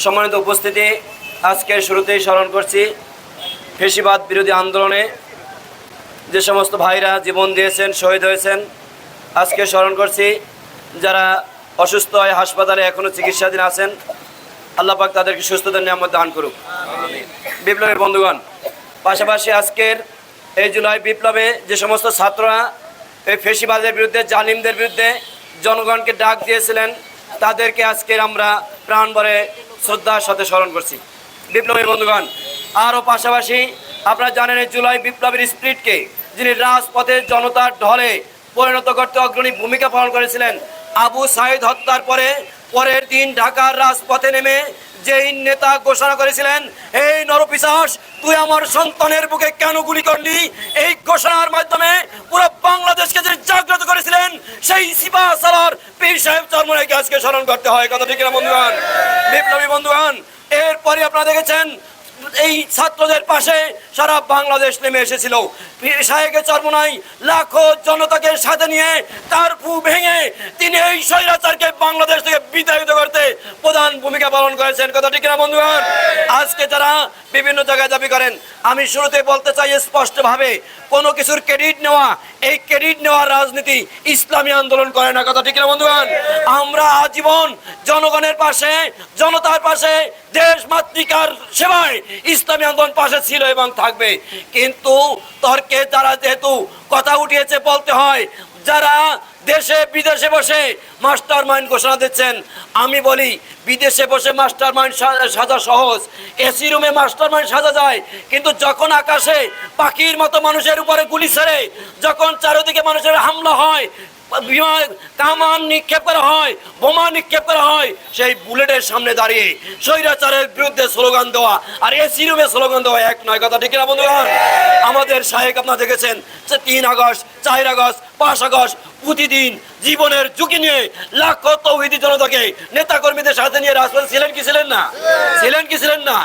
সম্মানিত উপস্থিতি, আজকের শুরুতেই স্মরণ করছি, ফেসিবাদ বিরোধী আন্দোলনে যে সমস্ত ভাইরা জীবন দিয়েছেন, শহীদ হয়েছেন, আজকে স্মরণ করছি, যারা অসুস্থ হয় হাসপাতালে এখনও চিকিৎসাধীন আছেন, আল্লাহ পাক তাদেরকে সুস্থতার নিয়ামত দান করুক। বিপ্লবের বন্ধুগণ, পাশাপাশি আজকের এই জুলাই বিপ্লবে যে সমস্ত ছাত্ররা এই ফেসিবাদের বিরুদ্ধে, জালিমদের বিরুদ্ধে জনগণকে ডাক দিয়েছিলেন, তাদেরকে আজকের আমরা প্রাণ ভরে শ্রদ্ধার সাথে স্মরণ করছি। বিপ্লবী বন্ধুগণ, আরও পাশাপাশি আপনারা জানেন জুলাই বিপ্লবের স্পিরিটকে যিনি রাজপথে জনতার ঢলে পরিণত করতে অগ্রণী ভূমিকা পালন করেছিলেন, আবু সাইদ হত্যার পরে পরের দিন ঢাকার রাজপথে নেমে যেই নেতা ঘোষণা করেছিলেন, এই নরপিশাস তুই আমার সন্তানের বুকে কেন গুলি করলি? এই ঘোষণার মাধ্যমে পুরো পীর সাহেব চরমনাইকে আজকে স্মরণ করতে হয়। কথা ঠিক না বন্ধুগণ? বিপ্লবী বন্ধুগণ, এরপরে আপনারা দেখেছেন এই ছাত্রদের পাশে সারা বাংলাদেশ নেমে এসেছিল। সাহেবে চর্মনাই লাখো জনতাকে সাথে নিয়ে তার ফু ভেঙে তিনি এই স্বৈরাচারকে বাংলাদেশ থেকে বিতাড়িত করতে প্রধান ভূমিকা পালন করেছেন। কথা ঠিক না বন্ধুগণ? আজকে যারা বিভিন্ন জায়গায় দাবি করেন, আমি শুরুতে বলতে চাই স্পষ্টভাবে, কোনো কিছুর ক্রেডিট নেওয়া, এই ক্রেডিট নেওয়ার রাজনীতি ইসলামী আন্দোলন করে না, কথা ঠিক না বন্ধুগণ? আমরা আজীবন জনগণের পাশে, জনতার পাশে দেশ মাতৃকার সেবায় ইসলামী আন্দোলন পাশে ছিল এবং থাকবে। কিন্তু তর্কে যারা যেহেতু কথা উঠিয়েছে বলতে হয় যারা দেশে, বিদেশে বসে মাস্টার মাইন্ড ঘোষণা দিচ্ছেন, আমি বলি, বিদেশে বসে মাস্টার মাইন্ড সাজা সহজ। এসি রুমে মাস্টার মাইন্ড সাজা যায়, কিন্তু যখন আকাশে পাখির মতো মানুষের উপরে গুলি ছেড়ে, যখন চারিদিকে মানুষের হামলা হয় কামান নিক্ষেপ করা হয়, বোমা নিক্ষেপ করা হয়। সেই বুলেটের সামনে দাঁড়িয়ে স্বৈরাচারের বিরুদ্ধে স্লোগান দেওয়া আর এসি রুমে স্লোগান দেওয়া এক নয় কথা, ঠিক না বন্ধুগণ? আমাদের সাহেব আপনারা দেখেছেন যে তিন আগস্ট, চার আগস্ট, পাঁচ আগস্ট প্রতিদিন জীবনের ঝুঁকি নিয়ে লাখো তৌহিদি জনতাকে নেতা কর্মীদের সাথে নিয়ে রাজপথে ছিলেন কি ছিলেন না? ছিলেন কি ছিলেন না?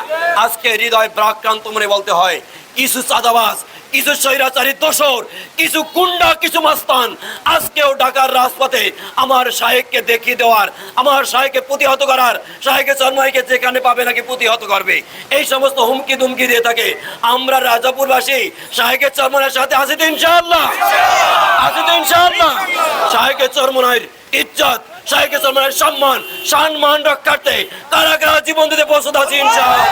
আজকে হৃদয় প্রাক্রান্ত মনে বলতে হয়, কিছু চাঁদাবাজ কিছু স্বৈরাচারী দোসর কিছু গুন্ডা, কিছু মাস্তান। আজকেও ঢাকার রাজপথে আমার সাহেবকে দেখিয়ে দেওয়ার, আমার শাহেককে প্রতিহত করার শাহেকে চন্ময়কে যেখানে পাবে নাকি প্রতিহত করবে, এই সমস্ত হুমকি দুমকি দিয়ে থাকে আমরা রাজাপুরবাসী। সাহেবের চরমনের সাথে আছি তো ইনশাআল্লাহ। আছি ইনশাআল্লাহ। শাহেকের চরমনের ইজ্জত শাহেকের চরমনের সম্মান সম্মান রক্ষার্থে কারা কারা জীবন দিতে প্রস্তুত আছি ইনশাআল্লাহ।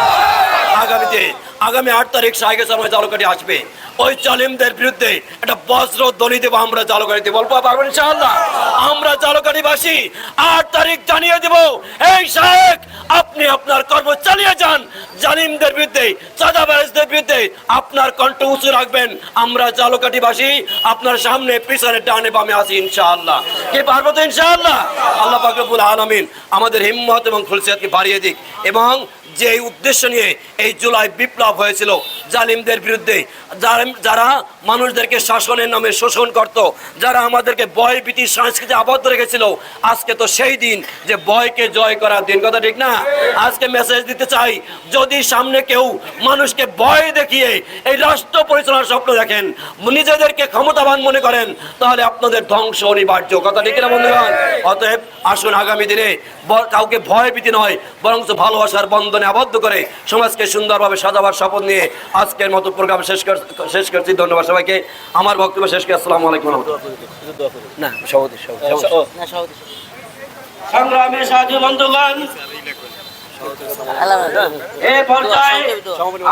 আগামী আট তারিখ শাহেকের চরমনের জালকাটি আসবে। ওই জালিমদের বিরুদ্ধে একটা বজ্র দলি দেবো, আমরা জালকাটিতে বলব পারবেন ইনশাআল্লাহ। আমরা আট তারিখ জানিয়ে দেব, এই শাহেক আপনি আপনার কর্ম চালিয়ে যান। জালিমদের বিরুদ্ধে, চাঁদাবাজদের বিরুদ্ধে আপনার কণ্ঠ উঁচু রাখবেন। আমরা জালকাটিবাসী আপনার সামনে পিছনে ডানে বামে আছি ইনশাআল্লাহ। কে পারব তো ইনশাআল্লাহ? আল্লাহ পাকবুল আলমিন আমাদের হিম্মত এবং খুলসিয়াতকে বাড়িয়ে দিক এবং যে উদ্দেশ্য নিয়ে এই জুলাই বিপ্লব হয়েছিল, জালিমদের বিরুদ্ধে যারা- মানুষদেরকে শাসনের নামে শোষণ করত, যারা আমাদেরকে ভয়, ভীতি, সংস্কৃতি আবদ্ধ রেখেছিল, আজকে তো সেই দিন যে ভয়কে জয় করার দিন। কথা ঠিক না? আজকে মেসেজ দিতে চাই, যদি সামনে কেউ মানুষকে ভয় দেখিয়ে এই রাষ্ট্র পরিচালনার স্বপ্ন দেখেন, নিজেদেরকে ক্ষমতাবান মনে করেন, তাহলে আপনাদের ধ্বংস অনিবার্য। কথা ঠিক না বন্ধুগণ? অতএব আসুন আগামী দিনে কাউকে ভয়, ভীতি নয় বরং ভালোবাসার বন্ধনে আবদ্ধ করে সমাজকে সুন্দরভাবে সাজাবার শপথ নিয়ে আজকের মতো প্রোগ্রাম শেষ কর শেষ করছি। ধন্যবাদ সবাইকে। আমার বক্তব্য শেষ করে। আসসালামু আলাইকুম না সভাপতি সংগ্রামে সাধু বন্ধুগণ এ পর্যায়ে